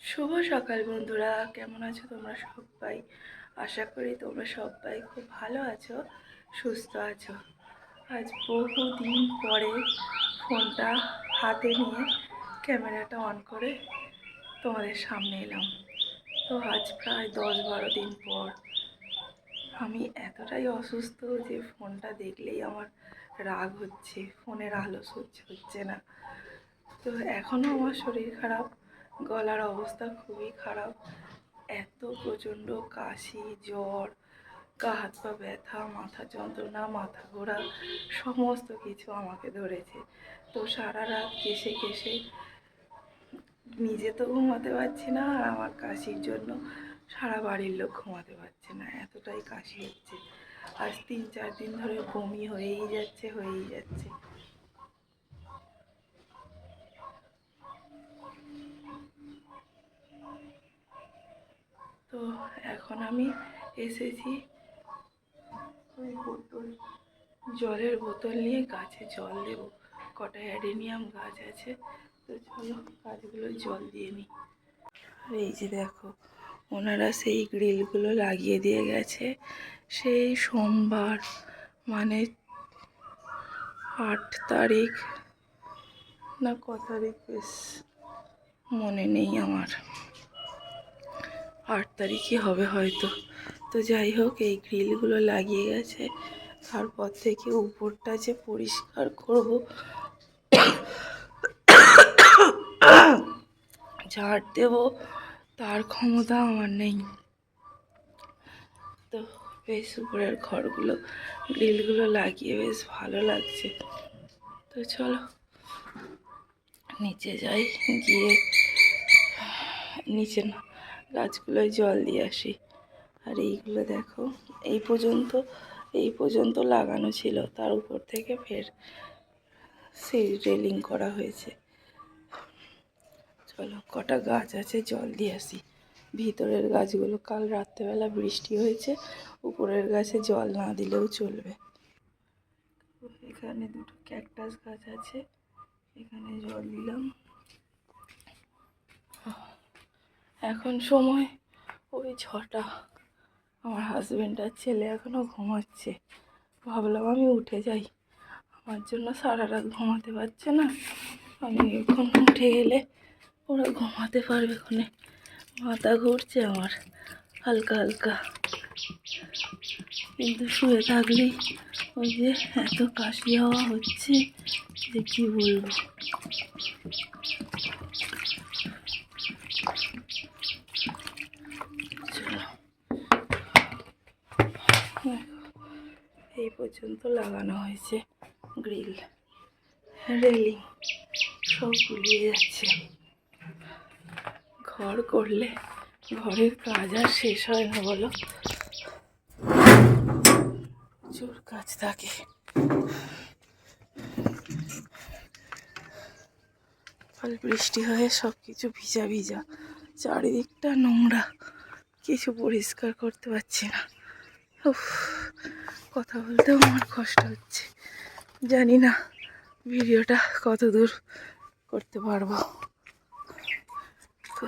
শুভ সকাল বন্ধুরা, কেমন আছো তোমরা সবাই? আশা করি তোমরা সবাই খুব ভালো আছো, সুস্থ আছো। আজ বহুদিন পরে ফোনটা হাতে নিয়ে ক্যামেরাটা অন করে তোমাদের সামনে এলাম। তো আজ প্রায় দশ বারো দিন পর আমি এতটাই অসুস্থ যে ফোনটা দেখলেই আমার রাগ হচ্ছে, ফোনের আলো সহ্য হচ্ছে না। তো এখনও আমার শরীর খারাপ। গলার অবস্থা খুবই খারাপ। এত প্রচণ্ড কাশি, জ্বর, গা হাত পা ব্যথা, মাথা যন্ত্রণা, মাথা ঘোরা, সমস্ত কিছু আমাকে ধরেছে। তো সারা রাত কেসে কেসে নিজে তো ঘুমাতে পারছি না আর আমার কাশির জন্য সারা বাড়ির লোক ঘুমাতে পারছে না। এতটাই কাশি হচ্ছে। আজ তিন চার দিন ধরে বমি হয়েই যাচ্ছে হয়েই যাচ্ছে। তো এখন আমি এসেছি ওই বোতল, জলের বোতল নিয়ে গাছে জল দেব। কটা অ্যাডেনিয়াম গাছ আছে, তো চলো গাছগুলো জল দিয়ে নিই। আর এই যে দেখো, ওনারা সেই গ্রিলগুলো লাগিয়ে দিয়ে গেছে। সেই সোমবার মানে আট তারিখ না ক তারিখ মনে নেই আমার। আট তারিখই হবে হয়তো। তো যাই হোক, এই গ্রিলগুলো লাগিয়ে গেছে। তারপর থেকে উপরটা যে পরিষ্কার করব, ঝাড় দেব, তার ক্ষমতা আমার নেই। তো বেশ, উপরের ঘরগুলো, গ্রিলগুলো লাগিয়ে বেশ ভালো লাগছে। তো চলো, নিচে যাই, গিয়ে নিচে না গাছগুলোয় জল দিয়ে আসি। আর এইগুলো দেখো, এই পর্যন্ত এই পর্যন্ত লাগানো ছিল। তার উপর থেকে ফের সেই রেলিং করা হয়েছে। চলো, কটা গাছ আছে, জল দিয়ে আসি। ভিতরের গাছগুলো, কাল রাত্রেবেলা বৃষ্টি হয়েছে, উপরের গাছে জল না দিলেও চলবে। এখানে দুটো ক্যাকটাস গাছ আছে, এখানে জল দিলাম। এখন সময়। ওই ছটা। আমার হাজব্যান্ড আর ছেলে এখনও ঘুমাচ্ছে। ভাবলাম আমি উঠে যাই। আমার জন্য সারা রাত ঘুমাতে পারছে না। আমি এখন উঠে গেলে ওরা ঘুমাতে পারবে ওখানে মাথা ঘুরছে আমার। হালকা হালকা। কিন্তু শুয়ে থাকলেই ওই যে এত কাশি হাওয়া হচ্ছে, যে কী বলব? এই পর্যন্ত লাগানো হয়েছে গ্রিল, রেলিং, সব গুলিয়ে যাচ্ছে। ঘর করলে ঘরের কাজ আর শেষ হয় না, বলো? প্রচুর কাজ থাকে। কাল বৃষ্টি হয়ে সব কিছু ভিজা ভিজা। চারিদিকটা নোংরা। কিছু পরিষ্কার করতে পারছি না। উফ, কথা বলতেও আমার কষ্ট হচ্ছে। জানি না ভিডিওটা কত দূর করতে পারব। তো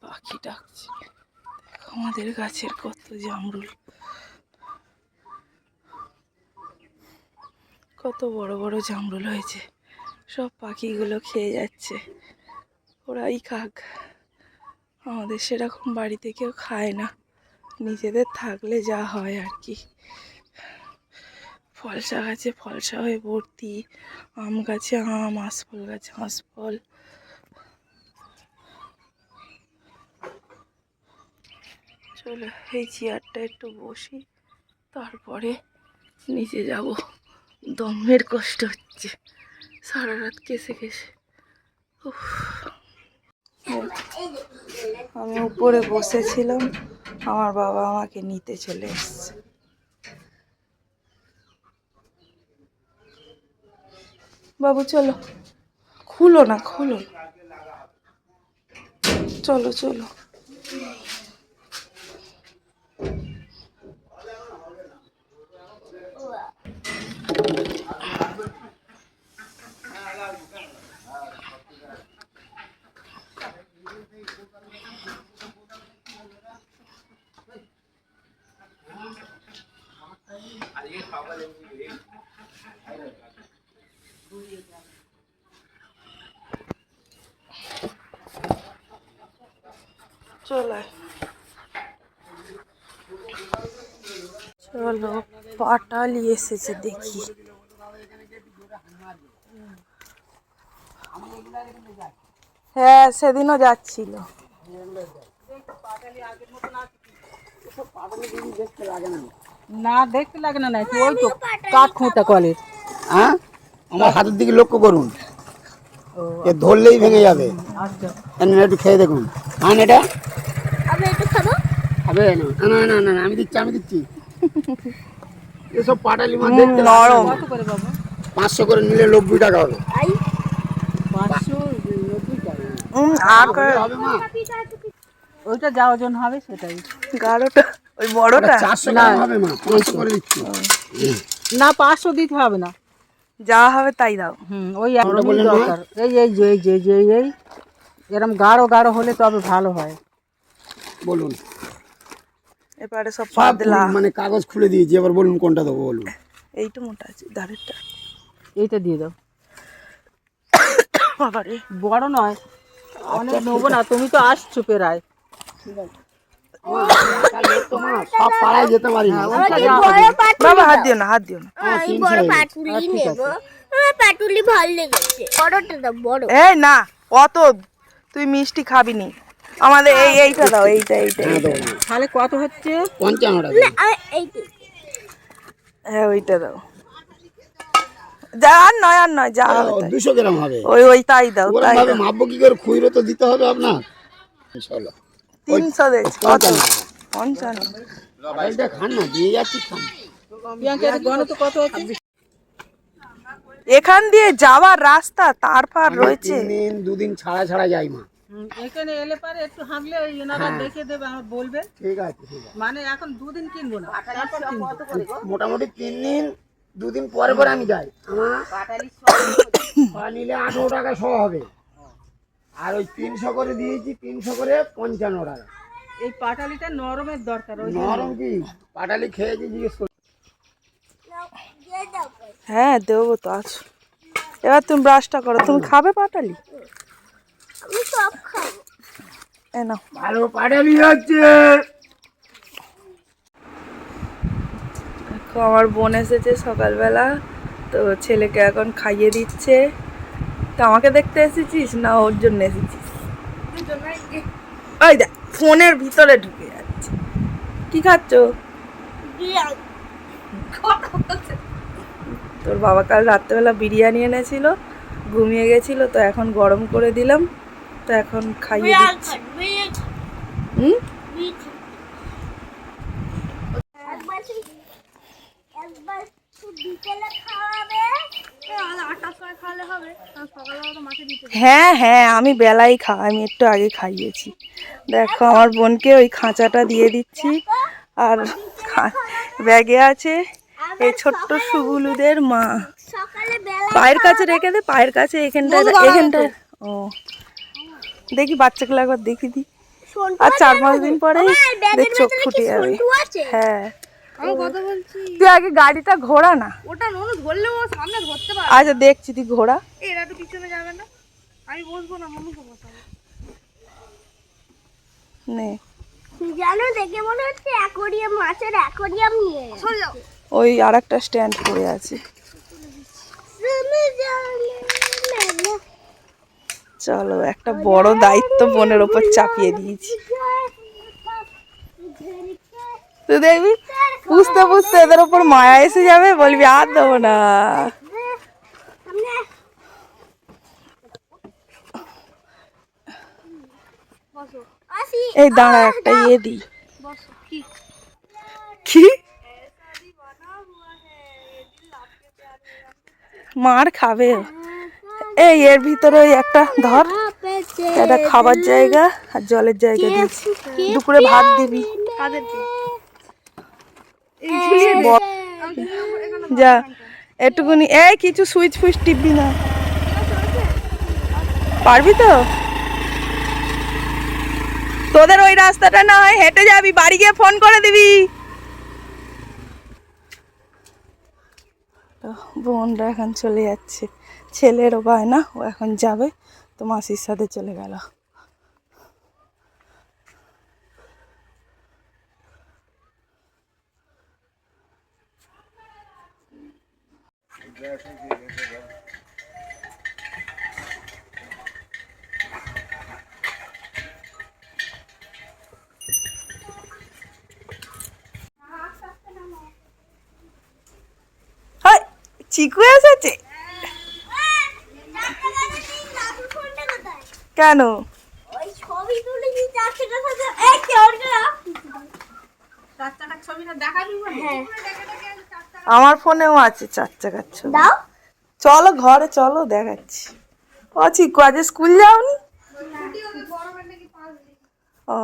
পাখি ডাকছে। আমাদের গাছের কত জামরুল। কত বড় বড় জামরুল হয়েছে। সব পাখিগুলো খেয়ে যাচ্ছে। ওরাই খাক। আমাদের সেরকম বাড়িতে কেউ খায় না। নিজেদের থাকলে যা হয় আর কি। ফলসা গাছে ফলসা হয়ে ভর্তি, আম গাছে আম আঁশফল গাছে আঁশফল চলো, এই চেয়ারটা একটু বসি, তারপরে নিচে যাব। দমের কষ্ট হচ্ছে, সারা রাত কেসে কেসে। আমি উপরে বসেছিলাম, আমার বাবা আমাকে নিতে চলে এসছে। বাবু চলো খুলো না খুলো। চলো চলো চলে। চলো পাটালি এসেছে দেখি। হ্যাঁ সেদিনও যাচ্ছিল। না দেখতে লাগে না নাকি ওই তো কাঠ খোঁটা কলের। হ্যাঁ? আমার হাতের দিকে লক্ষ্য করুন। এ ধরলেই ভেঙে যাবে। আচ্ছা। একটু খেয়ে দেখুন। খান এটা? আমি একটু খাব? খাবে? না না না না না আমি দিচ্ছি আমি দিচ্ছি। এসব পাটালি মাছ দেখতে নরম। কত করে বাবা? পাঁচশো করে নিলে নব্বই টাকা হবে। ওইটা যা ওজন হবে সেটাই। গাঢ়টা ওই বড়টা? চারশো টাকা হবে মা পাঁচশো করে দিচ্ছি না পাঁচশো দিতে হবে না। যা হবে তাই দাও। হুম ওই দরকার। এই এই যে এই যে এই। এরম গাঢ় গাঢ় হলে তবে ভালো হয়। বলুন। এবারে সব সব পাতলা মানে কাগজ খুলে দিয়েছি এবার বলুন কোনটা দেবো বলুন। এইটা মোটা আছে ধারেরটা এইটা দিয়ে দাও। বাবারে বড় নয় অনেক নেব না তুমি তো আসছো প্রায়। সব পাড়ায় যেতে পারি না। বড় বাবা হাত দিও না হাত দিও না। আমি বড় পাটুলি নেব। আমার পাটুলি ভালো লেগেছে। বড়টা দাও বড়। এই না কত তুই মিষ্টি খাবি নি আমাদের এই এইটা দাও এইটা এইটা। হ্যাঁ। তাহলে কত হচ্ছে? পঞ্চান্ন টাকা। হ্যাঁ ওইটা দাও। যা আর নয় আর নয় যা হবে। দুশো গ্রাম হবে। ওই ওই তাই দাও তাই মাপবো কি করে? খুঁড়ো তো দিতে হবে আপনার। তিনশো কত পঞ্চান্ন পাটালিটা খান না দিয়ে যাচ্ছি খান। প্রিয়াঙ্কা গণ তো কত হচ্ছে এখান দিয়ে যাওয়ার রাস্তা তারপর রয়েছে। তিন দিন দুদিন ছাড়া ছাড়া যাই মা। এখানে এলে পারে একটু ওই এনারা দেখে দেবে আমার বলবে। ঠিক আছে ঠিক আছে। মানে এখন দুদিন কিনবো না তারপর কিনবো। মোটামুটি তিন দিন দুদিন পরে পরে আমি যাই। আমার পা নিলে আঠেরো টাকা শ হবে। আর ওই তিনশো করে দিয়েছি তিনশো করে পঞ্চান্ন টাকা। এই পাটালিটা নরমের দরকার ওই নরম কি? পাটালি খেয়েছি জিজ্ঞেস হ্যাঁ দেবো তো আছো। এবার তুমি ব্রাশটা করো। তুমি খাবে পাটালি? আমি এ নাও। ভালো পাটালি হচ্ছে। আমার বোন এসেছে সকালবেলা তো ছেলেকে এখন খাইয়ে দিচ্ছে। তো আমাকে দেখতে এসেছিস না ওর জন্য এসেছিস? ওই দেখ ফোনের ভিতরে ঢুকে যাচ্ছে। কি খাচ্ছ? তোর বাবা কাল রাত্রেবেলা বিরিয়ানি এনেছিল ঘুমিয়ে গেছিল তো এখন গরম করে দিলাম তো এখন খাইয়ে দিচ্ছি। হুম? হ্যাঁ হ্যাঁ আমি বেলাই খা আমি একটু আগে খাইয়েছি। দেখো আমার বোনকে ওই খাঁচাটা দিয়ে দিচ্ছি আর ব্যাগে আছে। এই ছোট্ট সুগুলুদের মা। পায়ের কাছে রেখে দে পায়ের কাছে এখানটা এখানটা ও। দেখি বাচ্চাগুলো একবার দেখি দি আর চার পাঁচ দিন পরে চোখ ফুটে যাবে। হ্যাঁ। আমি কথা বলছি। তুই আগে গাড়িটা ঘোরা না। ওটা ননু ধরলে সামনে ধরতে পারবে। আচ্ছা দেখছি তুই ঘোরা এরা তো পিছনে যাবে না। আমি বসবো না ননুকে বসাবো। নে। জানো দেখে মনে হচ্ছে অ্যাকোরিয়াম মাছের অ্যাকোরিয়াম নিয়ে গেছে ওই আর একটা স্ট্যান্ড পড়ে আছে। চলো একটা বড় দায়িত্ব বোনের ওপর চাপিয়ে দিয়েছি। তুই দেখবি বুঝতে বুঝতে এদের ওপর মায়া এসে যাবে বলবি আর দেবো না। এই দাঁড়া একটা ইয়ে দিই। কি? মার খাবে। এই, এর ভিতরে ওই একটা ধর। এটা খাবার জায়গা আর জলের জায়গা দিয়েছি দুপুরে ভাত দিবি। যা, এটুকুনি। এই, কিছু সুইচ ফুইচ টিপবি না। পারবি তো? তোদের ওই রাস্তাটা না হয় হেঁটে যাবি, বাড়ি গিয়ে ফোন করে দিবি। তো বোনরা এখন চলে যাচ্ছে। ছেলেরও বায়না, ও এখন যাবে। তো মাসির সাথে চলে গেল। হাই চিকু এসেছে? কেন? এই হ্যাঁ আমার ফোনেও আছে চার চাকার ছবি। চলো ঘরে চলো দেখাচ্ছি। ও চিকু আজ স্কুল যাওনি? ও।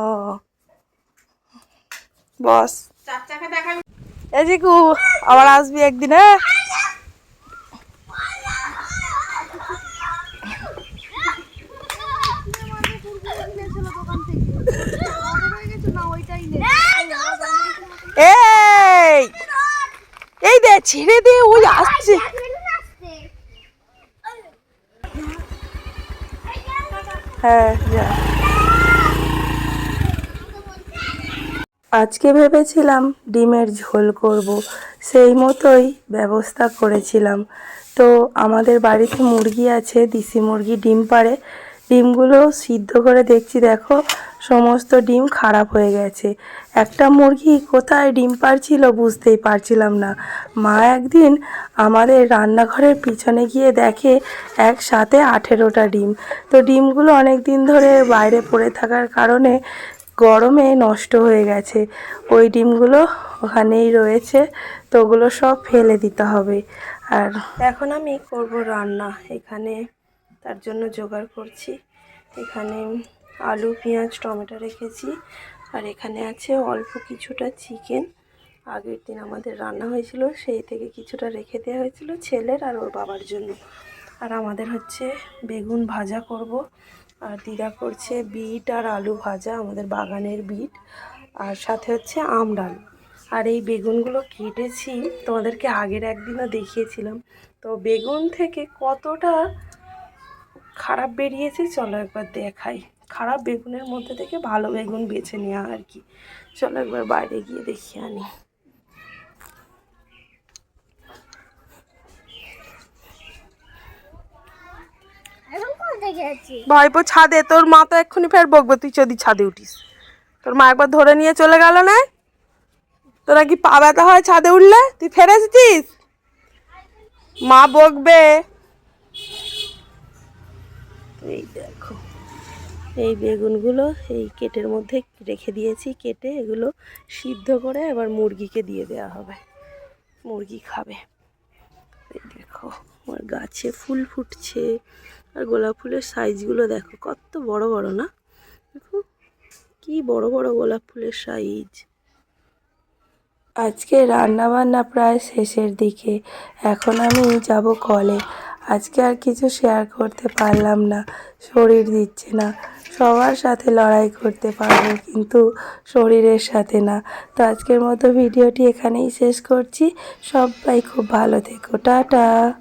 বস। এ চিকু আবার আসবি একদিন? হ্যাঁ এই এই দে ছেড়ে দে ওই আসছে। হ্যাঁ আজকে ভেবেছিলাম ডিমের ঝোল করব সেই মতোই ব্যবস্থা করেছিলাম। তো আমাদের বাড়িতে মুরগি আছে দেশি মুরগি ডিম পাড়ে। ডিমগুলো সিদ্ধ করে দেখছি, দেখো, সমস্ত ডিম খারাপ হয়ে গেছে। একটা মুরগি কোথায় ডিম পাড়ছিল বুঝতেই পারছিলাম না। মা একদিন আমাদের রান্নাঘরের পিছনে গিয়ে দেখে একসাথে আঠেরোটা ডিম। তো ডিমগুলো অনেক দিন ধরে বাইরে পড়ে থাকার কারণে গরমে নষ্ট হয়ে গেছে। ওই ডিমগুলো ওখানেই রয়েছে, তো ওগুলো সব ফেলে দিতে হবে। আর এখন আমি করব রান্না এখানে। তার জন্য জোগাড় করছি। এখানে আলু, পেঁয়াজ, টমেটো রেখেছি। আর এখানে আছে অল্প কিছুটা চিকেন। আগের দিন আমাদের রান্না হয়েছিল, সেই থেকে কিছুটা রেখে দেওয়া হয়েছিল ছেলের আর ওর বাবার জন্য। আর আমাদের হচ্ছে বেগুন ভাজা করব। আর দিদা করছে বিট আর আলু ভাজা, আমাদের বাগানের বিট। আর সাথে হচ্ছে আম ডাল। আর এই বেগুনগুলো কেটেছি, তোমাদেরকে আগের একদিনও দেখিয়েছিলাম। তো বেগুন থেকে কতটা খারাপ বেরিয়েছে চলো একবার দেখাই। খারাপ বেগুনের মধ্যে থেকে ভালো বেগুন বেছে নেওয়া আর কি। চলো একবার বাইরে গিয়ে দেখিয়ে আনি। ভাইপো ছাদে। তোর মা তো এক্ষুনি ফের বকবে তুই যদি ছাদে উঠিস। তোর মা একবার ধরে নিয়ে চলে গেল না? তোরা কি পা ব্যথা হয় ছাদে উঠলে? তুই ফেরে এসেছিস? মা বকবে। এই দেখো। এই বেগুনগুলো এই কেটের মধ্যে রেখে দিয়েছি কেটে এগুলো সিদ্ধ করে এবার মুরগিকে দিয়ে দেওয়া হবে। মুরগি খাবে। এই দেখো, আমার গাছে ফুল ফুটছে। আর গোলাপ ফুলের সাইজগুলো দেখো, কত বড় বড় না? দেখো, কি বড় বড় গোলাপ ফুলের সাইজ। আজকে রান্না বান্না প্রায় শেষের দিকে। এখন আমি যাব কলে। আজকে আর কিছু শেয়ার করতে পারলাম না, শরীর দিচ্ছে না। সবার সাথে লড়াই করতে পারব, কিন্তু শরীরের সাথে না। তো আজকের মতো ভিডিওটি এখানেই শেষ করছি। সবাই খুব ভালো থেকো, টাটা।